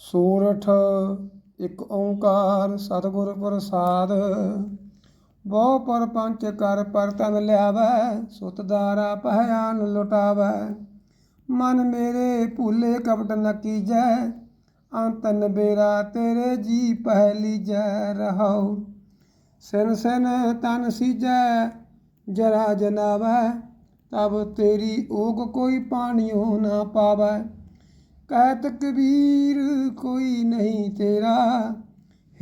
ਸੂਰਠ ਇੱਕ ਓੰਕਾਰ ਸਤਿਗੁਰ ਪ੍ਰਸਾਦ। ਬਹੁ ਪਰ ਪੰਚ ਕਰ ਪਰਤਨ ਲਿਆਵੈ, ਸੁਤ ਦਾਰਾ ਪਹਿਆਨ ਲੁਟਾਵੈ। ਮਨ ਮੇਰੇ ਭੂਲੇ ਕਪਟ ਨ ਕੀਜੈ, ਅੰਤਨ ਬੇਰਾ ਤੇਰੇ ਜੀ ਪਹਿਲੀ ਜੈ ਰਹਾਉ। ਸਿਨ ਸਿਨ ਤਨ ਸੀਜੈ, ਜਰਾ ਜਨਾਵੈ, ਤਬ ਤੇਰੀ ਓਗ ਕੋਈ ਪਾਣੀਓ ਨਾ ਪਾਵੈ। ਕਹਿਤ ਕਬੀਰ ਕੋਈ ਨਹੀਂ ਤੇਰਾ।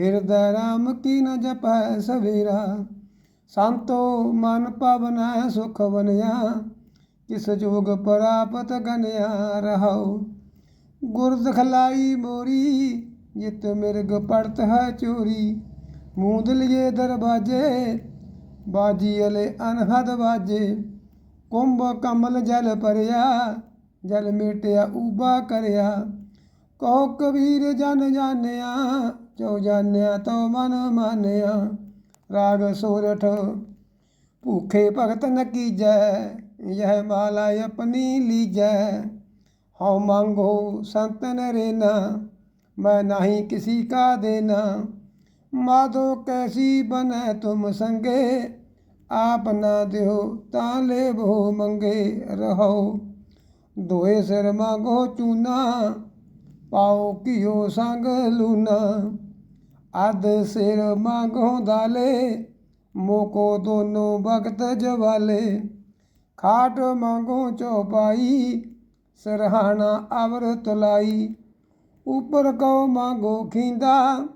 ਹਿਰਦੈ ਰਾਮ ਕੀ ਨ ਜਪੈ ਸਵੇਰਾ। ਸੰਤੋ ਮਨ ਪਵਨੈ ਸੁਖ ਬਨਿਆ ਕਿਸ ਜੋਗ ਪ੍ਰਾਪਤ ਗਨਿਆ ਰਹਾਉ। ਗੁਰ ਦਖਲਾਈ ਮੋਰੀ, ਜਿਤ ਮਿਰਗ ਪੜਤ ਹੈ ਚੋਰੀ। ਮੂੰਦ ਲਿਏ ਦਰਵਾਜੇ, ਬਾਜੀ ਅਲੇ ਅਨਹਦ ਬਾਜੇ ਕੁੰਭ ਕਮਲ ਜਲ ਭਰਿਆ। ਜਲ ਮੇਟਿਆ ਊਬਾ ਕਰਿਆ ਕਹੋ ਕਬੀਰ ਜਨ ਜਾਣਿਆ ਜੋ ਜਾਣਿਆ ਤੋ ਮਨ ਮਾਨਿਆ ਰਾਗ ਸੋਰਠ ਭੂਖੇ ਭਗਤ ਨ ਕੀਜੈ ਯਹ ਮਾਲਾ ਆਪਣੀ ਲੀਜੈ ਹਉ ਮੰਗੋ ਸੰਤ ਨਰੇਨਾ ਮੈਂ ਨਹੀਂ ਕਿਸੀ ਕਾ ਦੇਨਾ ਮਾਧੋ ਕੈਸੀ ਬਨੈ ਤੁਮ ਸੰਗੇ ਆਪ ਨਾ ਦਿਓ ਤਾਂ ਲੇਬੋ ਮੰਗੇ ਰਹੋ ਦੋਏ ਸਿਰ ਮੰਗੋ ਚੂਨਾ, ਪਾਓ ਘਿਓ ਸੰਗ ਲੂਨਾ। ਅਧ ਸਿਰ ਮੰਗੋ ਦਾਲੇ, ਮੋਕੋ ਦੋਨੋਂ ਭਗਤ ਜਵਾਲੇ। ਖਾਟ ਮੰਗੋ ਚੌਪਾਈ, ਸਰਹਾਣਾ ਅਵਰ ਤੁਲਾਈ ਉਪਰ ਕਉ ਮੰਗੋ ਖੀਂਦਾ,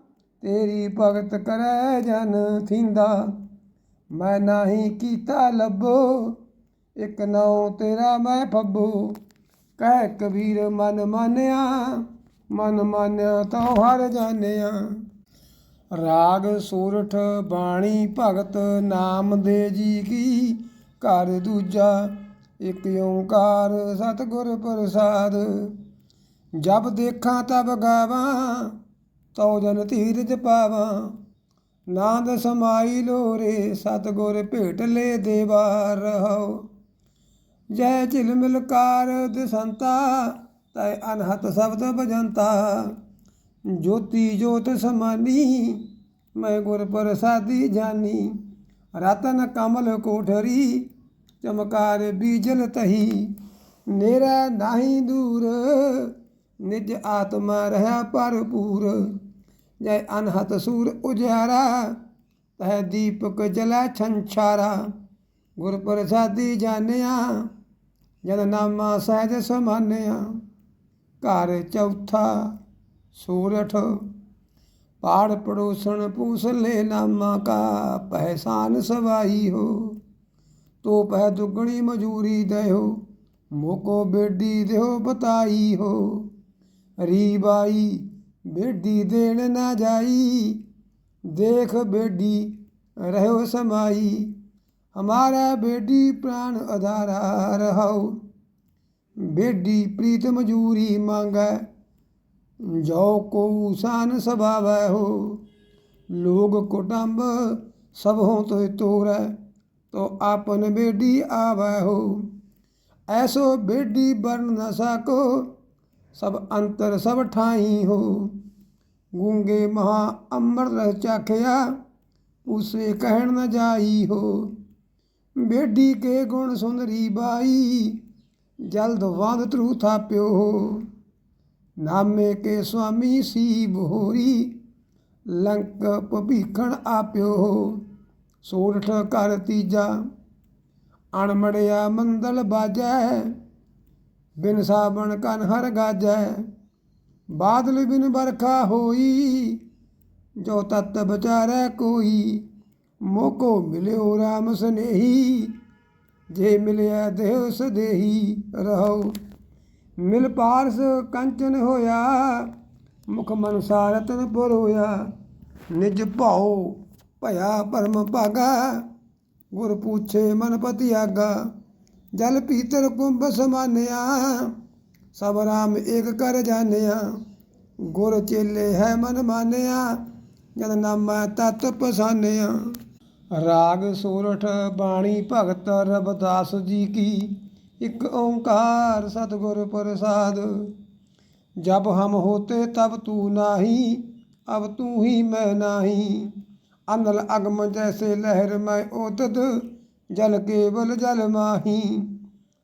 ਤੇਰੀ ਭਗਤ ਕਰੈ ਜਨ ਥੀਂਦਾ। ਮੈਂ ਨਹੀਂ ਕੀਤਾ ਲੱਭੋ, ਇਕ ਨਉ ਤੇਰਾ ਮੈਂ ਫੱਬੋ। ਕਹਿ ਕਬੀਰ ਮਨ ਮਾਨਿਆ ਮਨ ਮਾਨਿਆ ਤਉ ਹਰ ਜਾਣਿਆ। ਰਾਗ ਸੂਰਠ ਬਾਣੀ ਭਗਤ ਨਾਮ ਦੇ ਜੀ ਕੀ ਘਰ ਦੂਜਾ, ਇਕ ਓੰਕਾਰ ਸਤਿਗੁਰ ਪ੍ਰਸਾਦ। ਜਬ ਦੇਖਾਂ ਤਬ ਗਾਵਾਂ, ਤਉ ਜਨ ਧੀਰਜ ਪਾਵਾਂ। ਨਾਦ ਸਮਾਈ ਲੋਰੇ, ਸਤਿਗੁਰ ਭੇਟ ਲੈ ਦੇਵਾ ਰਹੋ ਜੈ ਝਿਲ ਮਿਲਕਾਰ ਦਸੰਤਾ ਤੈ ਅਨਹਤ ਸ਼ਬਦ ਭਜੰਤਾ ਜੋਤੀ ਜੋਤ ਸਮਾਨੀ, ਮੈਂ ਗੁਰ ਪ੍ਰਸਾਦੀ ਜਾਨੀ। ਰਤਨ ਕਮਲ ਕੋਠਰੀ, ਚਮਕਾਰ ਬੀਜਲ ਤਹੀ। ਨੇਰਾ ਨਹੀਂ ਦੂਰ, ਨਿਜ ਆਤਮਾ ਰਹਾ ਭਰਪੂਰ। ਜੈ ਅਨਹਤ ਸੂਰ ਉਜਾਰਾ ਤਹ ਦੀਪਕ ਜਲਾ ਛੰਛਾਰਾ। ਗੁਰ ਪ੍ਰਸਾਦੀ ਜਾਣਿਆ ਜਦ ਨਾਮਾ ਸਹਿਜ ਸਮਾਨਿਆ, ਘਰ ਚੌਥਾ ਸੂਰਠ। ਪਾੜ ਪੜੋਸਣ ਪੂਸ ਲੈ ਨਾਮਾ ਕਾ, ਪਹਿਸਾਨ ਸਵਾਈ ਹੋ। ਤੋ ਪਹਿ ਦੁਗਣੀ ਮਜੂਰੀ ਦਇਓ ਮੋਕੋ ਬੇਡੀ ਦਿਓ ਬਤਾਈ ਹੋ। ਰੀ ਬਾਈ ਬੇਡੀ ਦੇਣ ਨਾ ਜਾਈ, ਦੇਖ ਬੇਡੀ, ਰਹਿਓ ਸਮਾਈ। ਹਮਾਰਾ ਬੇਡੀ ਪ੍ਰਾਨ ਅਧਾਰਾ ਰਹਾਉ ਬੇਡੀ ਪ੍ਰੀਤ ਮਜੂਰੀ ਮੰਗੈ ਜੋ ਕੋ ਸਾਨ ਸਭਾਵੈ ਹੋ ਲੋਗ ਕੁਟੰਬ ਸਭ ਹੋ ਤੋਇ ਤੋਰੈ ਤੋ ਆਪਨ ਬੇਡੀ ਆਵੈ ਹੋ ਐਸੋ ਬੇਡੀ ਬਰਨ ਨ ਸਕੋ ਸਭ ਅੰਤਰ ਸਭ ਠਾਈ ਹੋ ਗੂੰਗੇ ਮਹਾ ਅੰਮ੍ਰਿਤ ਰਸ ਚਾਖਿਆ ਉਸੇ ਕਹਿਣ ਨ ਜਾਈ ਹੋ ਬੇਡੀ ਕੇ ਗੁਣ ਸੁੰਦਰੀ ਬਾਈ, ਜਲਦ ਵਾਂਦ ਤਰੂ ਥਾਪਿਓ ਹੋ ਨਾਮੇ ਕੇ ਸੁਆਮੀ ਸੀ ਬੋਰੀ ਲੰਕ ਭੀਖਣ ਆਪਿਓ। ਹੋ ਸੋਰਠ ਕਰ ਤੀਜਾ, ਅਣਮੜਿਆ ਮੰਦਲ ਬਾਜੈ, ਬਿਨ ਸਾਬਣ ਕਨ ਹਰ ਗਾਜੈ। ਬਾਦਲ ਬਿਨ ਬਰਖਾ ਹੋਈ, ਜੋ ਤਤ ਵਿਚਾਰੈ ਕੋਈ ਮੋਕੋ ਮਿਲਿਓ ਰਾਮ ਸਨੇਹੀ, ਜੇ ਮਿਲਿਆ ਦੇਹ ਸਦੇਹੀ ਰਹੋ। ਮਿਲ ਪਾਰਸ ਕੰਚਨ ਹੋਇਆ, ਮੁਖ ਮਨਸਾ ਸਾਰਤਨ ਪੁਰ ਹੋਇਆ ਨਿਜ ਭਾਉ ਭਇਆ ਪਰਮ ਭਾਗਾ, ਗੁਰ ਪੂਛੇ ਮਨ ਪਤੀ ਆਗਾ ਜਲ ਪੀਤਰ ਕੁੰਭ ਸਮਾਨਿਆ, ਸਭ ਰਾਮ ਏਕ ਕਰ ਜਾਣਿਆ। ਗੁਰ ਚੇਲੇ ਹੈ ਮਨ ਮਾਨਿਆ ਜਦ ਨਾਮਾ ਤਤ ਪਸਾਨਿਆ। ਰਾਗ ਸੋਰਠ ਬਾਣੀ ਭਗਤ ਰਬਦਾਸ ਜੀ ਕੀ, ਇੱਕ ਓੰਕਾਰ ਸਤਗੁਰ ਪ੍ਰਸਾਦ। ਜਬ ਹਮ ਹੋਤੇ ਤਬ ਤੂ ਨਾਹੀ, ਅਬ ਤੂ ਹੀ ਮੈਂ ਨਾਹੀ। ਅਨਲ ਅਗਮ ਜੈਸੇ ਲਹਿਰ ਮੈਂ ਉਦਦ ਜਲ ਕੇਵਲ ਜਲ ਮਾਹੀ।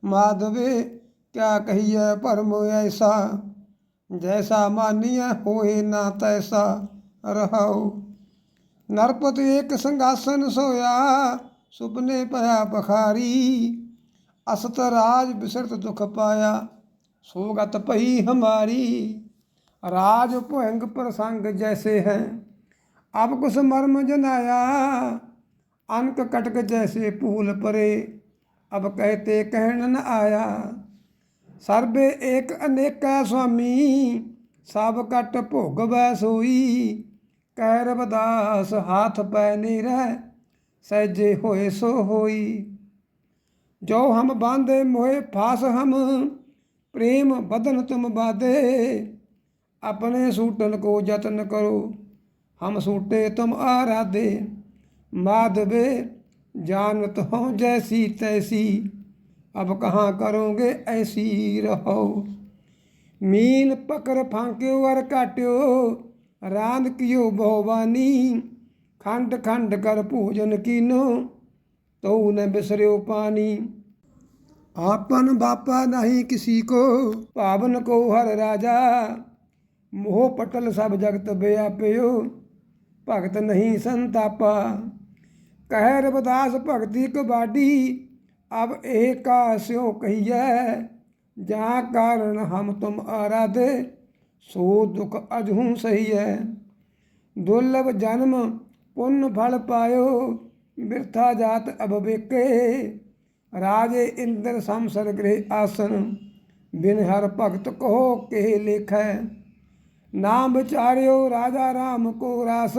ਮਾਧਵੇ, ਕਿਆ ਕਹੀਏ ਭਰਮ ਐਸਾ? ਜੈਸਾ ਮਾਨੀਐ ਹੋਏ ਨਾ ਤੈਸਾ, ਰਹਾਉ। रहो ਨਰਪਤ ਏਕ ਸੰਗਾਸਨ ਸੋਇਆ ਸੁਪਨੇ ਪਿਆ ਬਖਾਰੀ ਅਸਤ ਰਾਜ ਬਿਸਰਤ ਦੁਖ ਪਾਇਆ ਸੋਗਤ ਭਈ ਹਮਾਰੀ ਰਾਜ ਭੁਇੰਗ ਪ੍ਰਸੰਗ ਜੈਸੇ ਹੈ ਅਬ ਕੁਸ ਮਰਮ ਜਨਾਇਆ ਅਨਕ ਕਟਕ ਜੈਸੇ ਭੂਲ ਪਰੇ ਅਬ ਕਹਤੇ ਕਹਿਣ ਨ ਆਇਆ ਸਰਬੇ ਏਕ ਅਨੇਕਾ ਸੁਆਮੀ ਸਭ ਕਟ ਭੋਗਵੈ ਸੋਈ ਕਹਿ ਰਵਦਾਸ, ਹਾਥ ਪੈ ਨਹੀਂ ਰਹਿ ਸਹਿਜੇ ਹੋਏ ਸੋ ਹੋਈ। ਜੋ ਹਮ ਬਾਂਧੇ ਮੋਏ ਫਾਸ ਹਮ, ਪ੍ਰੇਮ ਬਦਨ ਤੁਮ ਬਾਦੇ ਆਪਣੇ ਸੂਟਨ ਕੋ ਯਤਨ ਕਰੋ, ਹਮ ਸੂਟੇ ਤੁਮ ਆਰਾਦੇ ਮਾਧਵੇ ਜਾਨਤ ਹੋ ਜੈਸੀ ਤੈਸੀ, ਅਬ ਕਹਾਂ ਕਰੋਗੇ ਐਸੀ ਰਹੋ। ਮੀਨ ਪਕੜ ਫਾਂਕਿਓ ਅਰ ਕਾਟਿਓ ਰਾਧ ਕਿਉ ਭੋਵਾਨੀ ਖੰਡ ਖੰਡ ਕਰ ਭੋਜਨ ਕੀਨੋ, ਤਉ ਨ ਬਿਸਰਿਓ ਪਾਣੀ। ਆਪਨ ਬਾਪਾ ਨਹੀਂ ਕਿਸੀ ਕੋ, ਭਾਵਨ ਕੋ ਹਰ ਰਾਜਾ। ਮੋਹ ਪਟਲ ਸਭ ਜਗਤ ਬਿਆਪਿਓ, ਭਗਤ ਨਹੀਂ ਸੰਤਾਪਾ। ਕਹਿ ਰਬਦਾਸ ਭਗਤੀ ਕਬਾਡੀ, ਅਬ ਏਕਾ ਸਿਓ ਕਹੀਐ, ਜਾ ਕਾਰਨ ਹਮ ਤੁਮ ਆਰਾਧੇ। ਸੋ ਦੁਖ ਅਜਹੂ ਸਹੀ ਹੈ ਦੁਰਲਭ ਜਨਮ ਪੁੰਨ ਫਲ ਪਾਇਓ, ਬਿਰਥਾ ਜਾਤ ਅਬਵੇਕੇ ਰਾਜੇ ਇੰਦਰ ਸੰਸਰ ਗ੍ਰਹਿ ਆਸਨ, ਬਿਨ ਹਰ ਭਗਤ ਕੋ ਕੇ ਲੇਖੈ। ਨਾਮ ਵਿਚਾਰਿਓ ਰਾਜਾ RAM ਕੋ ਰਸ,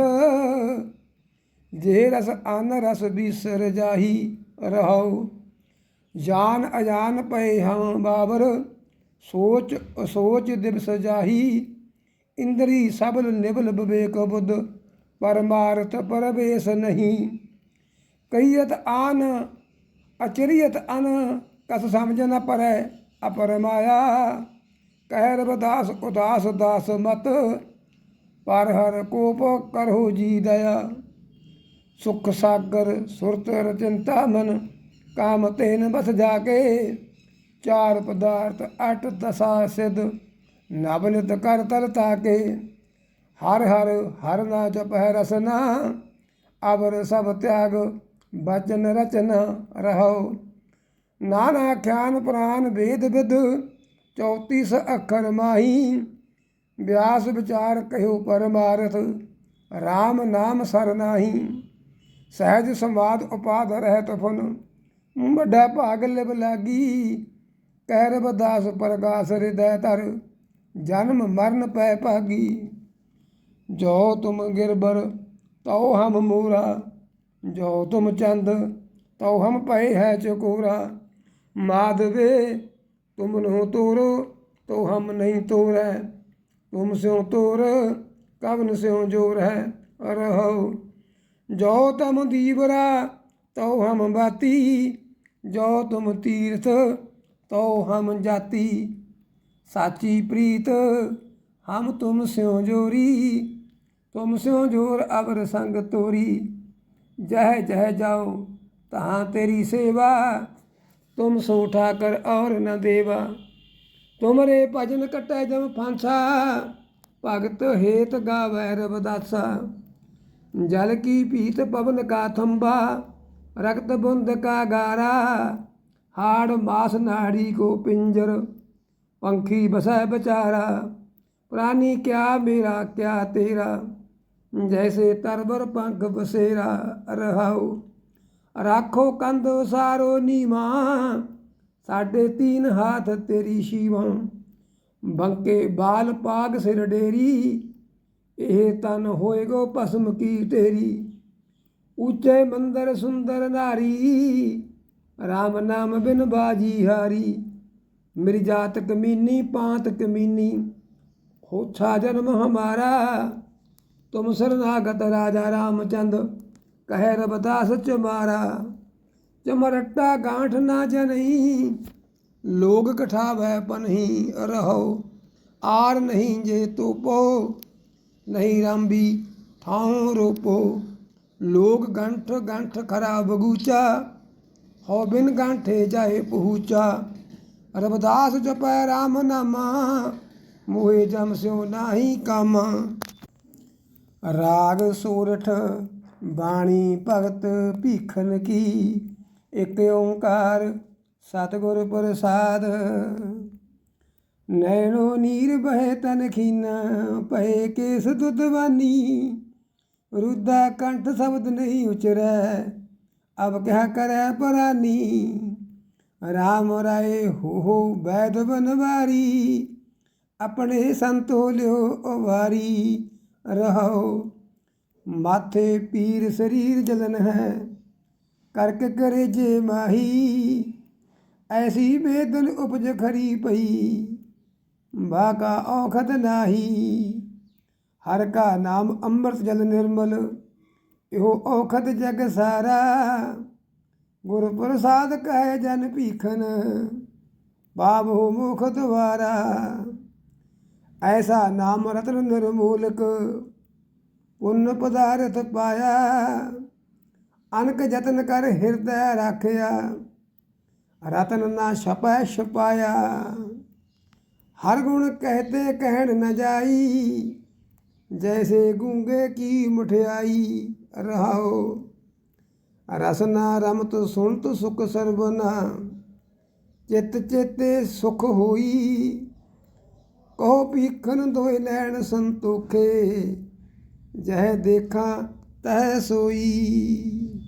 ਜੇ ਰਸ ਅਨ ਰਸ ਬਿਸਰ ਜਾਹੀ ਰਹੋ ਜਾਨ ਅਜਾਨ ਪਏ ਹਮ ਬਾਬਰ ਸੋਚ ਅਸੋਚ ਦਿਵਸ ਜਾਹੀ, ਇੰਦਰੀ ਸਬਲ ਨਿਬਲ ਵਿਵੇਕ ਬੁੱਧ, ਪਰਮਾਰਥ ਪਰਵੇਸ ਨਹੀਂ। ਕਈਤ ਆਨ ਅਚਰੀਤ ਅਨ, ਕਸ ਸਮਝ ਨ ਪਰੈ ਅਪਰਮਾਇਆ ਕਹਿ ਰਵਦਾਸ ਉਦਾਸ ਦਾਸ ਮਤ, ਪਰ ਹਰ ਕੋਪ ਕਰੋ ਜੀ ਦਇਆ। ਸੁਖ ਸਾਗਰ, ਸੁਰਤ ਰਚਿੰਤਾ ਮਨ, ਕਾਮ ਤੇਨ ਬਸ ਜਾ ਕੇ ਚਾਰ ਪਦਾਰਥ ਅਟ ਦਸਾ ਸਿਧ ਨਵਨਿਤ ਕਰ ਤਰ ਤਾਕੇ ਹਰ ਹਰ ਹਰ ਨਾ ਜਪੈ ਰਸਨਾ, ਅਵਰ ਸਭ ਤਿਆਗ, ਬਚਨ ਰਚਨ ਰਹੋ। ਨਾਨਾ ਖਿਆਨ ਪ੍ਰਾਨ ਵੇਦ ਵਿਦ 34 ਅੱਖਰ ਮਾਹੀ। ਵਿਆਸ ਵਿਚਾਰ ਕਹਿਓ ਪਰਮਾਰਥ RAM ਨਾਮ ਸਰ ਨਾਹੀ। ਸਹਿਜ ਸੰਵਾਦ ਉਪਾਦ ਰਹਿਤ ਫੁਨ ਵੱਡਾ ਭਾਗ ਲਿਵ ਲਾਗੀ। ਕਹਿ ਰਬਦਾਸ ਪ੍ਰਗਾਸ ਹਿਰਦੈ ਧਰ, ਜਨਮ ਮਰਨ ਪੈ ਭਾਗੀ। ਜੋ ਤੁਮ ਗਿਰਬਰ, ਤਉ ਹਮ ਮੂਰਾ। ਜੋ ਤੁਮ ਚੰਦ, ਤਉ ਹਮ ਪਏ ਹੈ ਚਕੋਰਾ। ਮਾਧਵੇ ਤੁਮ ਨੂੰ ਤੋਰੋ ਤੋ ਹਮ ਨਹੀਂ ਤੋਰੈ। ਤੁਮ ਸਿਉ ਤੋਰ, ਕਵਨ ਸਿਉ ਜੋਰ ਹੈ ਰਹੋ। ਜੋ ਤਮ ਦੀਵਰਾ, ਤਉ ਹਮ ਬਾਤੀ। ਜੋ ਤੁਮ ਤੀਰਥ ਤੋ ਹਮ ਜਾਤੀ, ਸਾਚੀ ਪ੍ਰੀਤ, ਹਮ ਤੁਮ ਸਿਉ ਜੋਰੀ, ਤੁਮ ਸਿਉ ਜੋਰ ਅਵਰ ਸੰਗ ਤੋਰੀ। ਜਹ ਜਹ ਜਾਉ ਤਹਾਂ ਤੇਰੀ ਸੇਵਾ, ਤੁਮ ਸੋ ਠਾਕਰ ਔਰ ਨ ਦੇਵਾ। ਤੁਮਰੇ ਭਜਨ ਕਟੈ ਜਮ ਫਾਂਸਾ, ਭਗਤ ਹੇਤ ਗਾਵੈ ਰਬਦਾਸਾ ਜਲ ਕੀ ਭੀਤ ਪਵਨ ਕਾ ਥੰਬਾ ਰਕਤ ਬੁੰਦ ਕਾ ਗਾਰਾ ਹਾੜ ਮਾਸ ਨਾੜੀ ਕੋ ਪਿੰਜਰ, ਪੰਖੀ ਬਸੈ ਵਿਚਾਰਾ, ਪ੍ਰਾਨੀ ਕਿਆ ਮੇਰਾ, ਕਿਆ ਤੇਰਾ, ਜੈਸੇ ਤਰਬਰ ਪੰਖ ਬਸੇਰਾ ਰਹਾਉ। ਰਾਖੋ ਕੰਧ ਸਾਰੋ ਨੀਵਾ, ਸਾਡੇ ਤੀਨ ਹਾਥ ਤੇਰੀ ਸ਼ੀਵੰ ਬੰਕੇ ਬਾਲ ਪਾਗ ਸਿਰ ਡੇਰੀ, ਇਹ ਤਨ ਹੋਏਗੋ ਭਸਮ ਕੀ ਤੇਰੀ। ਉੱਚੇ ਮੰਦਰ ਸੁੰਦਰ ਨਾਰੀ RAM ਨਾਮ ਬਿਨ ਬਾਜੀ ਹਾਰੀ। ਮੇਰੀ ਜਾਤ ਕਮੀਨੀ, ਪਾਂਤ ਕਮੀਨੀ, ਹੋਛਾ ਜਨਮ ਹਮਾਰਾ। ਤੁਮ ਸਰਨਾਗਤ ਰਾਜਾ ਰਾਮਚੰਦ, ਕਹਿ ਰਬਦਾਸ ਚਮਾਰਾ। ਚਮਰਟਾ ਗਾਂਠ ਨਾ ਜਨਈ, ਲੋਗ ਕਠਾਵੈ ਪਨਹੀ ਰਹੋ। ਆਰ ਨਹੀਂ ਜੇ ਤੋਪੋ, ਨਹੀਂ ਰਾਂਬੀ ਥਾਂ ਰੋਪੋ। ਲੋਕ ਗੰਠ ਗੰਠ ਖਰਾ ਬਗੂਚਾ ਹੋ ਬਿਨ ਗਾਂਠੇ ਜਾਏ ਪਹੂਚਾ। ਰਬਦਾਸ ਜਪੈ ਰਾਮ ਨਾਮਾ, ਮੋਏ ਜਮ ਸਿਉ ਨਾਹੀ ਕਾਮ। ਰਾਗ ਸੂਰਠ ਬਾਣੀ ਭਗਤ ਭੀਖਨ ਕੀ, ਇਕ ਓੰਕਾਰ ਸਤਿਗੁਰ ਪ੍ਰਸਾਦ। ਨੈਣੋ ਨੀਰ ਬਹਿ ਤਨ ਖੀਨਾ ਪਏ ਕੇਸ ਦੁਦਵਾਨੀ ਰੁਦਾ ਕੰਠ ਸ਼ਬਦ ਨਹੀਂ ਉਚਰੈ ਅਬ ਕਿਆ ਕਰੈ ਪਰਾਨੀ, ਰਾਮ ਰਾਏ ਹੋ ਹੋ ਬੈਦ ਬਨਵਾਰੀ, ਆਪਣੇ ਸੰਤੋ ਲਿਓ ਉਵਾਰੀ ਰਹੋ ਮਾਥੇ ਪੀਰ ਸਰੀਰ ਜਲਨ ਹੈ, ਕਰਕ ਕਰੇ ਜੇ ਮਾਹੀ, ਐਸੀ ਬੇਦਨ ਉਪਜ ਖਰੀ ਪਈ, ਬਾਕਾ ਔਖਤ ਨਾਹੀ। ਹਰ ਕਾ ਨਾਮ ਅੰਮ੍ਰਿਤ ਜਲ ਨਿਰਮਲ ਇਹੋ ਔਖਤ ਜਗ ਸਾਰਾ। ਗੁਰ ਪ੍ਰਸਾਦ ਕਹੇ ਜਨ ਭੀਖਨ ਬਾਬੋ ਮੁਖ ਦੁਆਰਾ। ਐਸਾ ਨਾਮ ਰਤਨ ਨਿਰਮੂਲਕ, ਪੁੰਨ ਪਦਾਰਥ ਪਾਇਆ। ਅਨਕ ਯਤਨ ਕਰ ਹਿਰਦੈ ਰਾਖਿਆ, ਰਤਨ ਨਾ ਛਪੈ ਛਪਾਇਆ। ਹਰ ਗੁਣ ਕਹਤੇ ਕਹਿਣ ਨ ਜਾਈ ਜੈਸੇ ਗੂੰਗੇ ਕੀ ਮਠਿਆਈ ਰਹਾਓ ਰਸਨਾ ਰਮਤ ਸੁਣਤ ਸੁਖ ਸਰਬਨਾ ਚਿਤ ਚੇਤੇ ਸੁਖ ਹੋਈ ਕਹੋ ਭੀਖਨ ਦੋਇ ਲੈਣ ਸੰਤੋਖੇ ਜਹ ਦੇਖਾਂ ਤਹ ਸੋਈ